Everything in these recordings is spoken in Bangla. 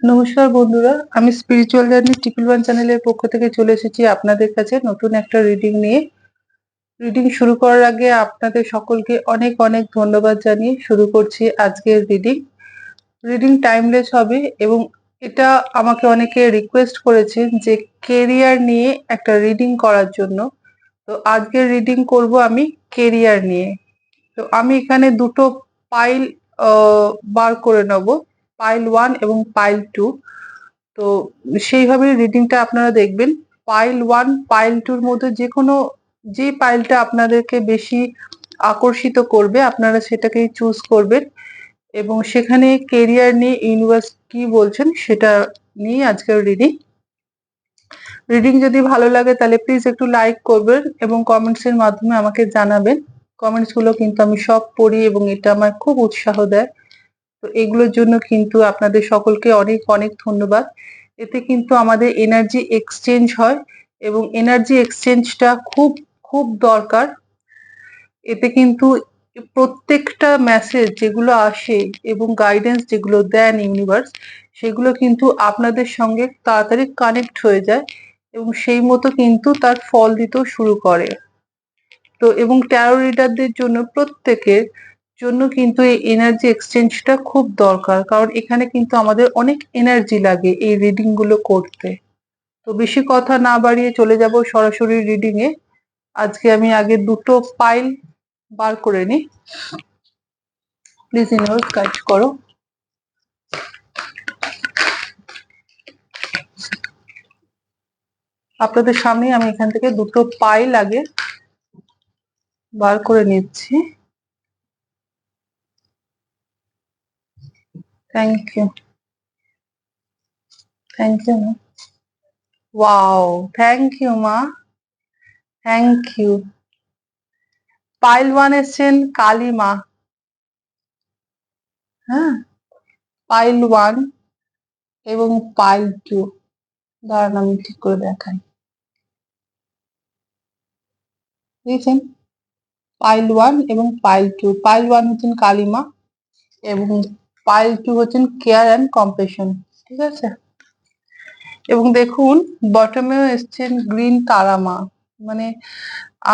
নমস্কার বন্ধুরা, আমি স্পিরিচুয়াল জার্নি ট্রিপল ওয়ান চ্যানেলের পক্ষ থেকে চলে এসেছি আপনাদের কাছে নতুন একটা রিডিং নিয়ে। রিডিং শুরু করার আগে আপনাদের সকলকে অনেক অনেক ধন্যবাদ জানিয়ে শুরু করছি আজকের রিডিং রিডিং টাইমলেস হবে এবং এটা আমাকে অনেকে রিকোয়েস্ট করেছেন যে কেরিয়ার নিয়ে একটা রিডিং করার জন্য। তো আজকের রিডিং করব আমি কেরিয়ার নিয়ে। তো আমি এখানে দুটো পাইল বার করে নেব। পাইল ওয়ান এবং পাইল টু তো সেইভাবে রিডিংটা আপনারা দেখবেন। পাইল ওয়ান পাইল টুর মধ্যে যে কোনো যে পাইলটা আপনাদেরকে বেশি আকর্ষিত করবে, আপনারা সেটাকেই চুজ করবেন। এবং সেখানে কেরিয়ার নিয়ে ইউনিভার্স কি বলছেন, সেটা নিয়ে আজকের রিডিং রিডিং যদি ভালো লাগে, তাহলে প্লিজ একটু লাইক করবেন এবং কমেন্টসের মাধ্যমে আমাকে জানাবেন। কমেন্টসগুলো কিন্তু আমি সব পড়ি এবং এটা আমার খুব উৎসাহ দেয়। তো এগুলোর জন্য কিন্তু আপনাদের সকলকে অনেক অনেক ধন্যবাদ। এতে কিন্তু আমাদের এনার্জি এক্সচেঞ্জ হয় এবং এনার্জি এক্সচেঞ্জটা খুব খুব দরকার। এতে কিন্তু প্রত্যেকটা মেসেজ যেগুলো আসে এবং গাইডেন্স যেগুলো দেন ইউনিভার্স সেগুলো কিন্তু আপনাদের সঙ্গে তাড়াতাড়ি কানেক্ট হয়ে যায় এবং সেই মতো কিন্তু তার ফল দিতেও শুরু করে। তো এবং ট্যারো রিডারদের জন্য প্রত্যেকের জন্য কিন্তু এই এনার্জি এক্সচেঞ্জটা খুব দরকার। কারণ এখানে কিন্তু আমাদের অনেক এনার্জি লাগে এই রিডিংগুলো করতে। তো বেশি কথা না বাড়িয়ে চলে যাব সরাসরি রিডিং এ। আজকে আমি আগে দুটো পাইল বার করে নিই। প্লিজ ইউনিভার্স কাজ করো। আপনাদের সামনে আমি এখান থেকে দুটো পাইল আগে বার করে নিচ্ছি। Thank you. Thank you, ma. Wow. Thank you, ma. Thank you. Pile one এসছেন কালী মা হ্যাঁ পাইল ওয়ান এবং পাইল টু দাঁড়ান আমি ঠিক করে দেখাই বুঝেছেন পাইল ওয়ান এবং পাইল টু পাইল ওয়ান হচ্ছেন কালিমা এবং পাইল টু হচ্ছেন কেয়ার অ্যান্ড কম্পেশন, ঠিক আছে? এবং দেখুন, বটমেও এসছেন গ্রিন তারামা মানে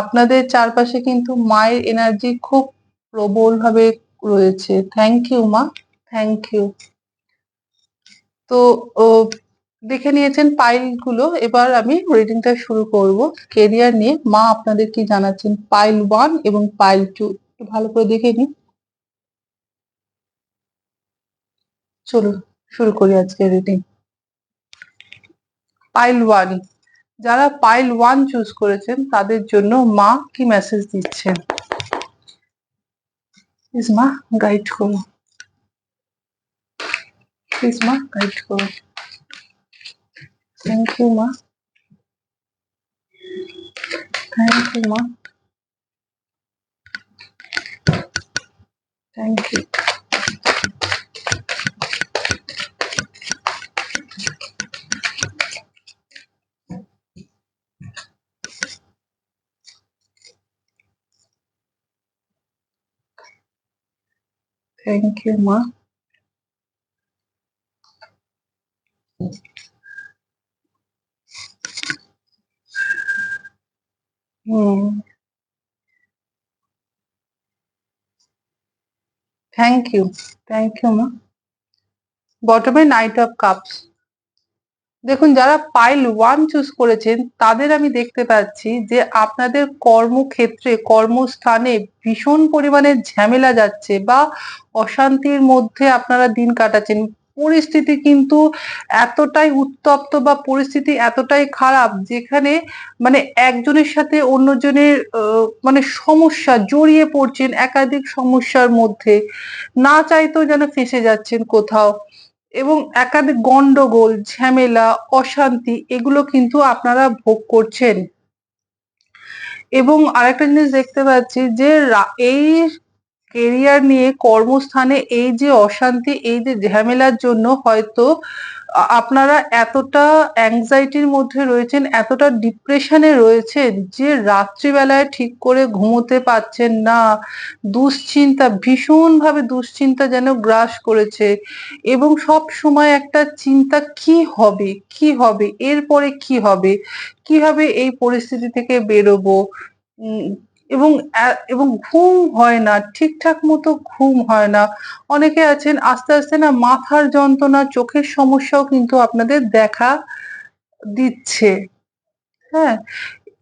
আপনাদের চারপাশে কিন্তু মায়ের এনার্জি খুব প্রবল ভাবে রয়েছে। থ্যাংক ইউ মা থ্যাংক ইউ তো দেখে নিয়েছেন পাইলগুলো এবার আমি রিডিংটা শুরু করব। কেরিয়ার নিয়ে মা আপনাদের কি জানাচ্ছেন? পাইল ওয়ান এবং পাইল টু ভালো করে দেখে নিন। চলুন শুরু করি আজকে রিডিং পাইল ওয়ান যারা পাইল ওয়ান চুজ করেছেন, তাদের জন্য মা কি মেসেজ দিচ্ছেন? প্লিজ মা গাইড করো। প্লিজ মা গাইড করো। থ্যাংক ইউ মা। থ্যাংক ইউ মা। Thank you Thank you, Ma. Mm. Thank you. Thank you, Ma. Bottom and night of Cups. দেখুন, যারা পাইল ওয়ান চুজ করেছেন, তাদের আমি দেখতে পাচ্ছি যে আপনাদের কর্মক্ষেত্রে, কর্মস্থানে ভীষণ পরিমাণে ঝামেলা যাচ্ছে বা অশান্তির মধ্যে আপনারা দিন কাটাচ্ছেন। পরিস্থিতি কিন্তু এতটাই উত্তপ্ত বা পরিস্থিতি এতটাই খারাপ যেখানে মানে একজনের সাথে অন্যজনের মানে সমস্যা জড়িয়ে পড়ছেন একাধিক সমস্যার মধ্যে। না চাইতেও যেন ফেসে যাচ্ছেন কোথাও। এবং একাধিক গন্ডগোল, ঝামেলা, অশান্তি এগুলো কিন্তু আপনারা ভোগ করছেন। এবং আরেকটা জিনিস দেখতে পাচ্ছি যে এই কেরিয়ার নিয়ে কর্মস্থানে এই যে অশান্তি, এই যে ঝামেলার জন্য হয়তো আপনারা এতটা অ্যাংজাইটির মধ্যে রয়েছেন, এতটা ডিপ্রেশনে রয়েছেন যে রাত্রিবেলায় ঠিক করে ঘুমোতে পারছেন না। দুশ্চিন্তা ভীষণভাবে দুশ্চিন্তা যেন গ্রাস করেছে এবং সবসময় একটা চিন্তা কি হবে, কি হবে? এরপরে কি হবে? কীভাবে এই পরিস্থিতি থেকে বেরোবো? এবং এবং ঘুম হয় না, ঠিকঠাক মতো ঘুম হয় না। অনেকে আছেন আস্তে, আস্তে না মাথার যন্ত্রণা, চোখের সমস্যাও কিন্তু আপনাদের দেখা দিচ্ছে। হ্যাঁ?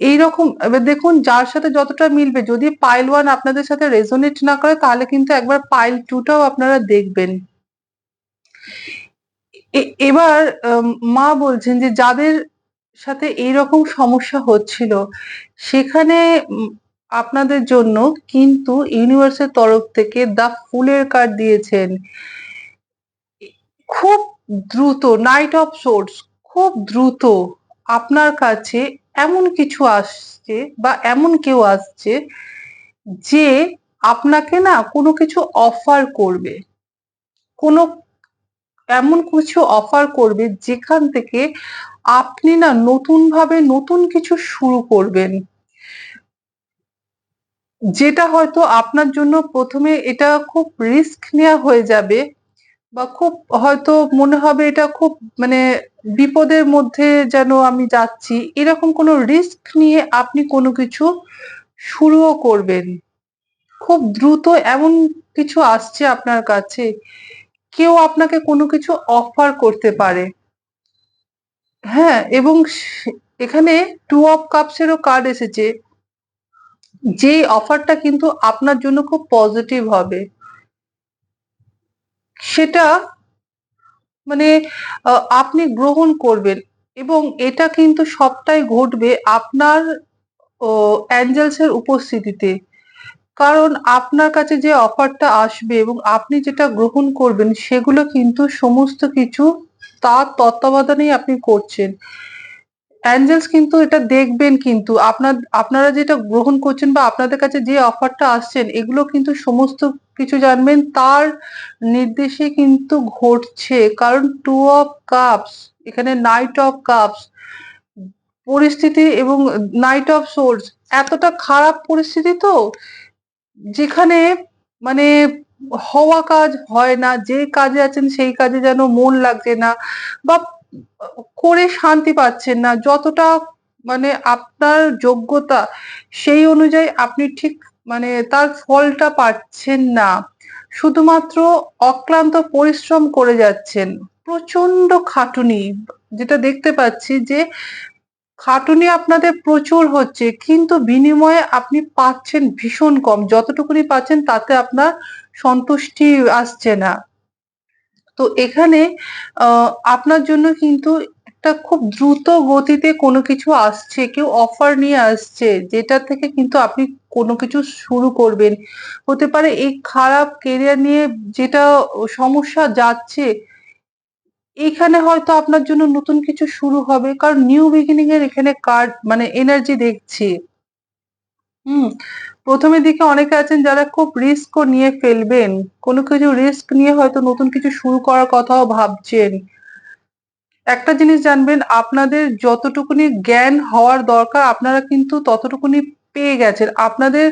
এইরকম এবার দেখুন যার সাথে যতটা মিলবে যদি পাইল ওয়ান আপনাদের সাথে রেজোনেট না করে তাহলে কিন্তু একবার পাইল 2 টাও আপনারা দেখবেন। এবার মা বলছেন যে যাদের সাথে এইরকম সমস্যা হচ্ছিল সেখানে আপনাদের জন্য কিন্তু ইউনিভার্সের তরফ থেকে দ্য ফুলের কার্ড দিয়েছেন। খুব দ্রুত নাইট অফ সোর্স খুব দ্রুত আপনার কাছে এমন কিছু আসছে বা এমন কেউ আসছে যে আপনাকে না কোনো কিছু অফার করবে। কোনো এমন কিছু অফার করবে যেখান থেকে আপনি না নতুনভাবে নতুন কিছু শুরু করবেন। যেটা হয়তো আপনার জন্য প্রথমে এটা খুব রিস্ক নেওয়া হয়ে যাবে বা খুব হয়তো মনে হবে এটা খুব মানে বিপদের মধ্যে যেন আমি যাচ্ছি। এরকম কোনো রিস্ক নিয়ে আপনি কোনো কিছু শুরুও করবেন। খুব দ্রুত এমন কিছু আসছে আপনার কাছে, কেউ আপনাকে কোনো কিছু অফার করতে পারে। হ্যাঁ? এবং এখানে টু অফ কাপসেরও কার্ড এসেছে। যেই অফারটা কিন্তু আপনার জন্য খুব পজিটিভ হবে। সেটা মানে আপনি গ্রহণ করবেন এবং এটা কিন্তু সবটাই ঘটবে আপনার, ও অ্যাঞ্জেলস এর উপস্থিতিতে। কারণ আপনার কাছে যে অফারটা আসবে এবং আপনি যেটা গ্রহণ করবেন সেগুলো কিন্তু সমস্ত কিছু তার তত্ত্বাবধানেই আপনি করছেন। অ্যাঞ্জেলস কিন্তু এটা দেখবেন কিন্তু আপনার, আপনারা যেটা গ্রহণ করছেন বা আপনাদের কাছে যে অফারটা আসছেন, এগুলো কিন্তু সমস্ত কিছু জানবেন তার নির্দেশে কিন্তু ঘটছে। কারণ টু অফ কাপস এখানে নাইট অফ কাপস পরিস্থিতি এবং নাইট অফ সোর্স এতটা খারাপ পরিস্থিতি তো, যেখানে মানে হওয়া কাজ হয় না। যে কাজে আছেন সেই কাজে যেন মন লাগছে না, বা করে শান্তি পাচ্ছেন না। যতটা মানে আপনার যোগ্যতা সেই অনুযায়ী আপনি ঠিক মানে তার ফলটা পাচ্ছেন না। শুধুমাত্র অক্লান্ত পরিশ্রম করে যাচ্ছেন। প্রচণ্ড খাটুনি যেটা দেখতে পাচ্ছি যে খাটুনি আপনাদের প্রচুর হচ্ছে, কিন্তু বিনিময়ে আপনি পাচ্ছেন ভীষণ কম। যতটুকুনি পাচ্ছেন তাতে আপনার সন্তুষ্টি আসছে না। তো এখানে আপনার জন্য কিন্তু একটা খুব দ্রুত গতিতে কোনো কিছু আসছে। কেউ অফার নিয়ে আসছে, যেটা থেকে কিন্তু আপনি কোনো কিছু শুরু করবেন। হতে পারে এই খারাপ কেরিয়ার নিয়ে যেটা সমস্যা যাচ্ছে, এখানে হয়তো আপনার জন্য নতুন কিছু শুরু হবে। কারণ নিউ বিগিনিং এর এখানে কার্ড মানে এনার্জি দেখছি। হুম? ১ম এর দিকে অনেকে আছেন যারা খুব রিস্কও নিয়ে ফেলবেন। কোনো কিছু রিস্ক নিয়ে হয়তো নতুন কিছু শুরু করার কথাও ভাবছেন। একটা জিনিস জানবেন আপনাদের যতটুকুনি জ্ঞান হওয়ার দরকার আপনারা কিন্তু ততটুকুনি পেয়ে গেছেন। আপনাদের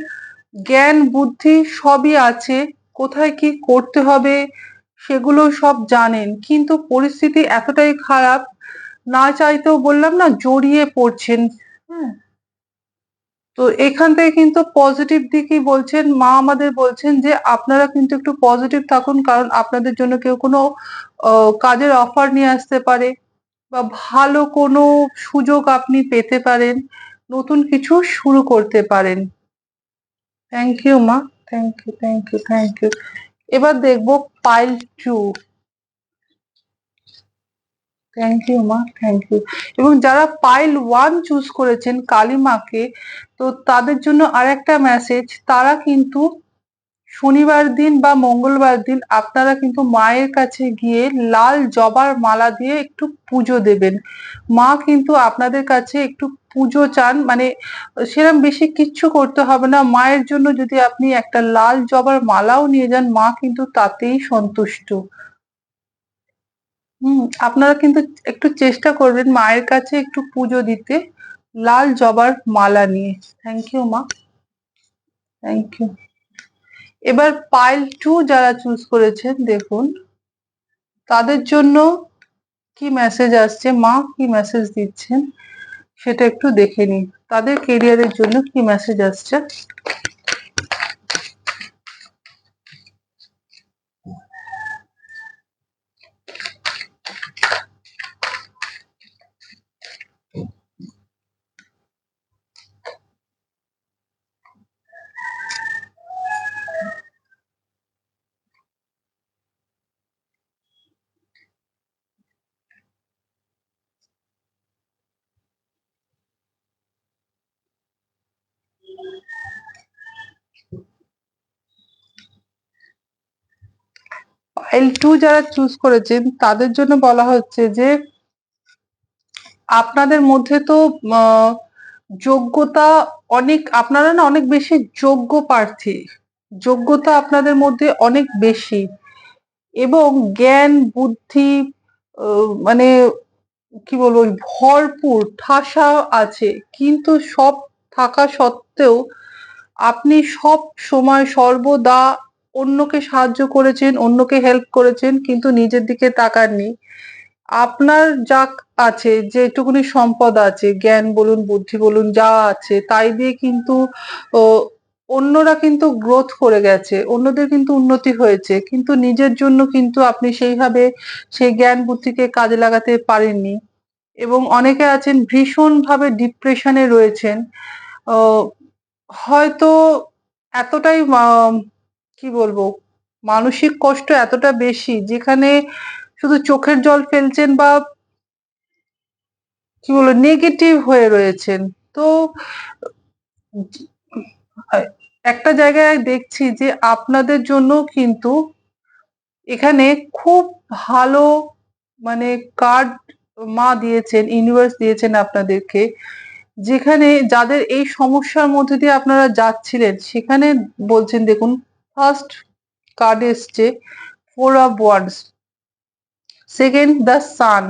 জ্ঞান, বুদ্ধি সবই আছে। কোথায় কি করতে হবে সেগুলো সব জানেন। কিন্তু পরিস্থিতি এতটাই খারাপ না চাইতেও বললাম না জড়িয়ে পড়ছেন। হ্যাঁ? তো এখান থেকে কিন্তু পজিটিভ দিকই বলছেন। মা আমাদের বলছেন যে আপনারা কিন্তু একটু পজিটিভ থাকুন। কারণ আপনাদের জন্য কেউ কোনো কাজের অফার নিয়ে আসতে পারে বা ভালো কোনো সুযোগ আপনি পেতে পারেন। নতুন কিছু শুরু করতে পারেন। থ্যাংক ইউ মা। Thank you, thank you, thank you. এবার দেখব পাইল 2 থ্যাংক ইউ মা, থ্যাংক ইউ। এবং যারা পাইল ওয়ান চুজ করেছেন কালী মাকে তো তাদের জন্য আরেকটা মেসেজ তারা কিন্তু শনিবার দিন বা মঙ্গলবার দিন আপনারা কিন্তু মায়ের কাছে গিয়ে লাল জবার মালা দিয়ে একটু পুজো দেবেন। মা কিন্তু আপনাদের কাছে একটু পুজো চান মানে সেরম বেশি কিচ্ছু করতে হবে না। মায়ের জন্য যদি আপনি একটা লাল জবার মালাও নিয়ে যান মা কিন্তু তাতেই সন্তুষ্ট। হুম, আপনারা কিন্তু একটু চেষ্টা করবেন মায়ের কাছে একটু পুজো দিতে, লাল জবার মালা নিয়ে। থ্যাংক ইউ মা। থ্যাংক ইউ এবার পাইল টু যারা চুজ করেছেন, দেখুন। তাদের জন্য কি মেসেজ আসছে? মা কি মেসেজ দিচ্ছেন? সেটা একটু দেখে নিন। তাদের কেরিয়ারের জন্য কি মেসেজ আসছে? এল টু যারা চুজ করেছেন, তাদের জন্য বলা হচ্ছে যে, আপনাদের মধ্যে তো যোগ্যতা অনেক, আপনারা না অনেক বেশি যোগ্য প্রার্থী। যোগ্যতা আপনাদের মধ্যে অনেক বেশি। এবং জ্ঞান, বুদ্ধি মানে কি বলব ভরপুর ঠাসা আছে। কিন্তু সব থাকা সত্ত্বেও, আপনি সব সময় সর্বদা অন্যকে সাহায্য করেছেন, অন্যকে হেল্প করেছেন, কিন্তু নিজের দিকে তাকাননি। আপনার যা আছে যেটুকুনি সম্পদ আছে, জ্ঞান বলুন, বুদ্ধি বলুন, যা আছে, তাই দিয়ে কিন্তু অন্যরা কিন্তু গ্রোথ করে গেছে, অন্যদের কিন্তু উন্নতি হয়েছে, কিন্তু নিজের জন্য কিন্তু আপনি সেইভাবে সেই জ্ঞান বুদ্ধিকে কাজে লাগাতে পারেননি। এবং অনেকে আছেন ভীষণভাবে ডিপ্রেশনে রয়েছেন। হয়তো এতটাই কি বলব? মানসিক কষ্ট এতটা বেশি যেখানে শুধু চোখের জল ফেলছেন বা কি বলব নেগেটিভ হয়ে রয়েছেন। তো একটা জায়গায় দেখছি যে আপনাদের জন্য কিন্তু এখানে খুব ভালো মানে কার্ড মা দিয়েছেন ইউনিভার্স দিয়েছেন আপনাদেরকে। যেখানে যাদের এই সমস্যার মধ্যে দিয়ে আপনারা যাচ্ছিলেন, সেখানে বলছেন দেখুন ফার্স্ট কার্ড এসছে four of swords second the sun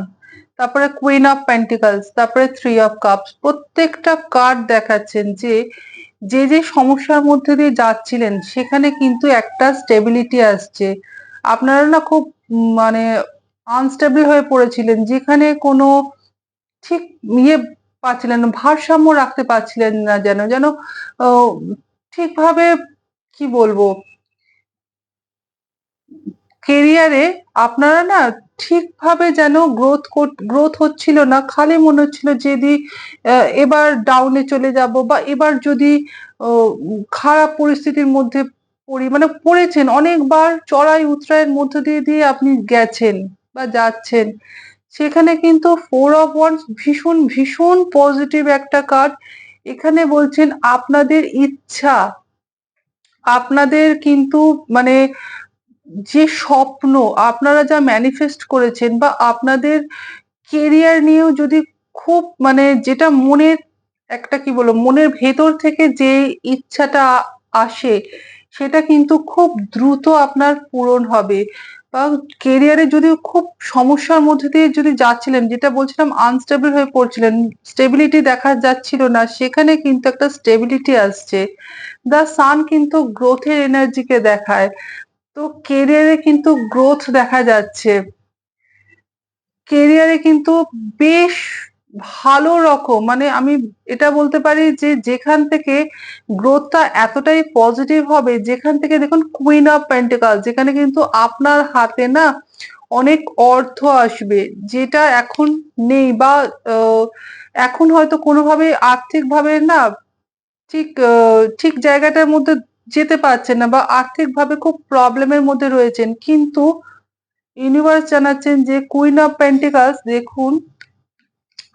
তারপরে কুইন অফ পেন্টিকালস তারপরে থ্রি অফ কাপস প্রত্যেকটা কার্ড দেখাচ্ছেন যে যে যে সমস্যার মধ্যে দিয়ে যাচ্ছিলেন, সেখানে কিন্তু একটা স্টেবিলিটি আসছে। আপনারা না খুব মানে আনস্টেবল হয়ে পড়েছিলেন, যেখানে কোনো ঠিক ইয়ে পাচ্ছিলেন না, ভারসাম্য রাখতে পারছিলেন না যেন যেন ঠিকভাবে কি বলব কেরিয়ারে আপনারা না ঠিকভাবে যেন গ্রোথ গ্রোথ হচ্ছিল না, খালি মনে হচ্ছিল যদি এবার ডাউনে চলে যাব বা এবার যদি খারাপ পরিস্থিতির মধ্যে পড়ি মানে পড়েছেন, অনেকবার চড়াই উতরাইয়ের মধ্য দিয়ে দিয়ে আপনি গেছেন বা যাচ্ছেন, সেখানে কিন্তু ফোর অফ ওয়ান্স ভীষণ ভীষণ পজিটিভ একটা কার্ড এখানে বলছেন, আপনাদের ইচ্ছা, আপনাদের কিন্তু মানে যে স্বপ্ন, আপনারা যা ম্যানিফেস্ট করেছেন বা আপনাদের কেরিয়ার নিয়েও যদি খুব মানে যেটা মনের একটা কি বলব, মনের ভেতর থেকে যে ইচ্ছাটা আসে, সেটা কিন্তু খুব দ্রুত আপনার পূরণ হবে। বা কেরিয়ারে যদি খুব সমস্যার মধ্যে দিয়ে যদি যাচ্ছিলেন, যেটা বলছিলাম আনস্টেবল হয়ে পড়ছিলেন স্টেবিলিটি দেখা যাচ্ছিল না, সেখানে কিন্তু একটা স্টেবিলিটি আসছে। দ্য সান কিন্তু গ্রোথের এনার্জিকে দেখায়। তো কেরিয়ারে কিন্তু গ্রোথ দেখা যাচ্ছে। কেরিয়ারে কিন্তু বেশ ভালো রকম মানে আমি এটা বলতে পারি যে যেখান থেকে গ্রোথটা এতটাই পজিটিভ হবে, যেখান থেকে দেখুন কুইন অফ পেন্টিকাল যেখানে কিন্তু আপনার হাতে না অনেক অর্থ আসবে, যেটা এখন নেই বা এখন হয়তো কোনোভাবে আর্থিকভাবে না ঠিক ঠিক জায়গাটার মধ্যে যেতে পারছেন না বা আর্থিকভাবে খুব প্রবলেমের মধ্যে রয়েছেন। কিন্তু ইউনিভার্স জানাচ্ছেন যে কুইন অফ পেন্টিকালস দেখুন,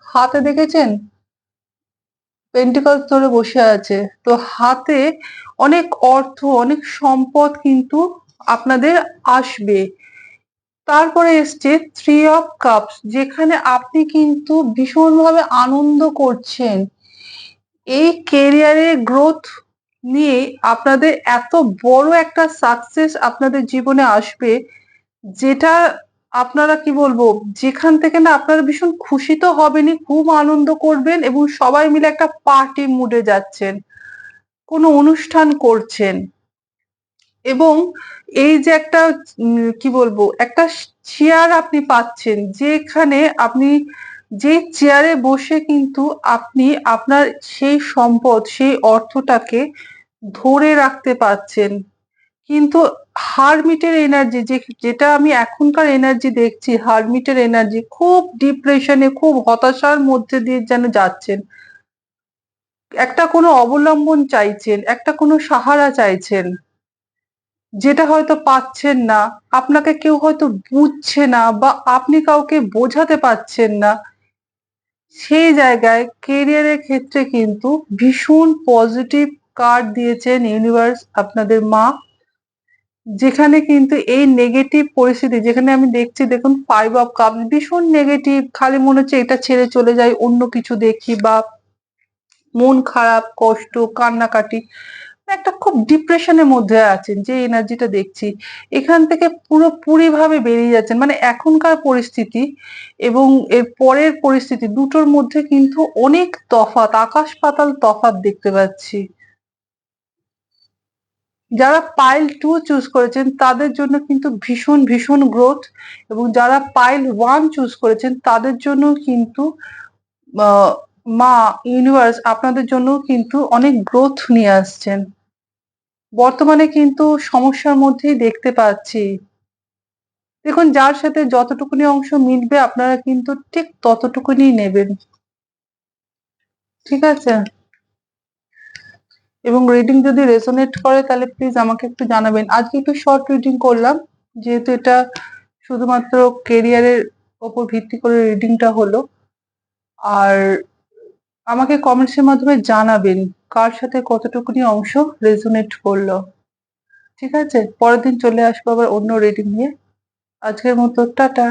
হাতে দেখেছেন? পেন্টিকালস ধরে বসে আছে। তো হাতে অনেক অর্থ, অনেক সম্পদ কিন্তু আপনাদের আসবে। তারপরে এসছে থ্রি অফ কাপস যেখানে আপনি কিন্তু ভীষণভাবে আনন্দ করছেন। এই কেরিয়ারে গ্রোথ নিয়ে আপনাদের এত বড় একটা সাকসেস আপনাদের জীবনে আসবে, যেটা আপনারা কি বলব, যেখান থেকে না আপনারা ভীষণ খুশি তো হবেনই, খুব আনন্দ করবেন এবং সবাই মিলে একটা পার্টি মুডে যাচ্ছেন, কোনো অনুষ্ঠান করছেন এবং এই যে একটা কি বলব, একটা চেয়ার আপনি পাচ্ছেন, যেখানে আপনি যে চেয়ারে বসে কিন্তু আপনি আপনার সেই সম্পদ, সেই অর্থটাকে ধরে রাখতে পারছেন। কিন্তু হারমিটের এনার্জি যে, যেটা আমি এখনকার এনার্জি দেখছি, হারমিটের এনার্জি খুব ডিপ্রেশনে খুব হতাশার মধ্যে দিয়ে যেন যাচ্ছেন। একটা কোনো অবলম্বন চাইছেন, একটা কোনো সাহারা চাইছেন, যেটা হয়তো পাচ্ছেন না। আপনাকে কেউ হয়তো বুঝছে না বা আপনি কাউকে বোঝাতে পারছেন না। সেই জায়গায় কেরিয়ারের ক্ষেত্রে কিন্তু ভীষণ পজিটিভ কার্ড দিয়েছেন ইউনিভার্স আপনাদের মা। যেখানে কিন্তু এই নেগেটিভ পরিস্থিতি, যেখানে আমি দেখছি, দেখুন ফাইভ অফ কাপ ভীষণ নেগেটিভ খালি মনে হচ্ছে এটা ছেড়ে চলে যায় অন্য কিছু দেখি বা মন খারাপ, কষ্ট, কান্নাকাটি। একটা খুব ডিপ্রেশনের মধ্যে আছেন, যে এনার্জিটা দেখছি। এখান থেকে পুরোপুরি ভাবে বেরিয়ে যাচ্ছেন। মানে এখনকার পরিস্থিতি এবং এর পরের পরিস্থিতি দুটোর মধ্যে কিন্তু অনেক তফাৎ, আকাশ পাতাল তফাৎ দেখতে পাচ্ছি। যারা পাইল টু চুজ করেছেন, তাদের জন্য কিন্তু ভীষণ ভীষণ গ্রোথ এবং যারা পাইল ওয়ান চুজ করেছেন, তাদের জন্য কিন্তু মা ইউনিভার্স আপনাদের জন্য কিন্তু অনেক গ্রোথ নিয়ে আসছেন। বর্তমানে কিন্তু সমস্যার মধ্যেই দেখতে পাচ্ছি। দেখুন, যার সাথে যতটুকুনি অংশ মিলবে, আপনারা কিন্তু ঠিক ততটুকুনি নেবেন। ঠিক আছে? এবং রিডিং যদি রেজোনেট করে, তাহলে প্লিজ আমাকে একটু জানাবেন। আজকে একটু শর্ট রিডিং করলাম, যেহেতু এটা শুধুমাত্র কেরিয়ারের ওপর ভিত্তি করে রিডিংটা হলো। আর আমাকে কমেন্টসের মাধ্যমে জানাবেন, কার সাথে কতটুকুনি অংশ রেজোনেট করল। ঠিক আছে? পরের দিন চলে আসব আবার অন্য রিডিং নিয়ে। আজকের মতো, টাটা।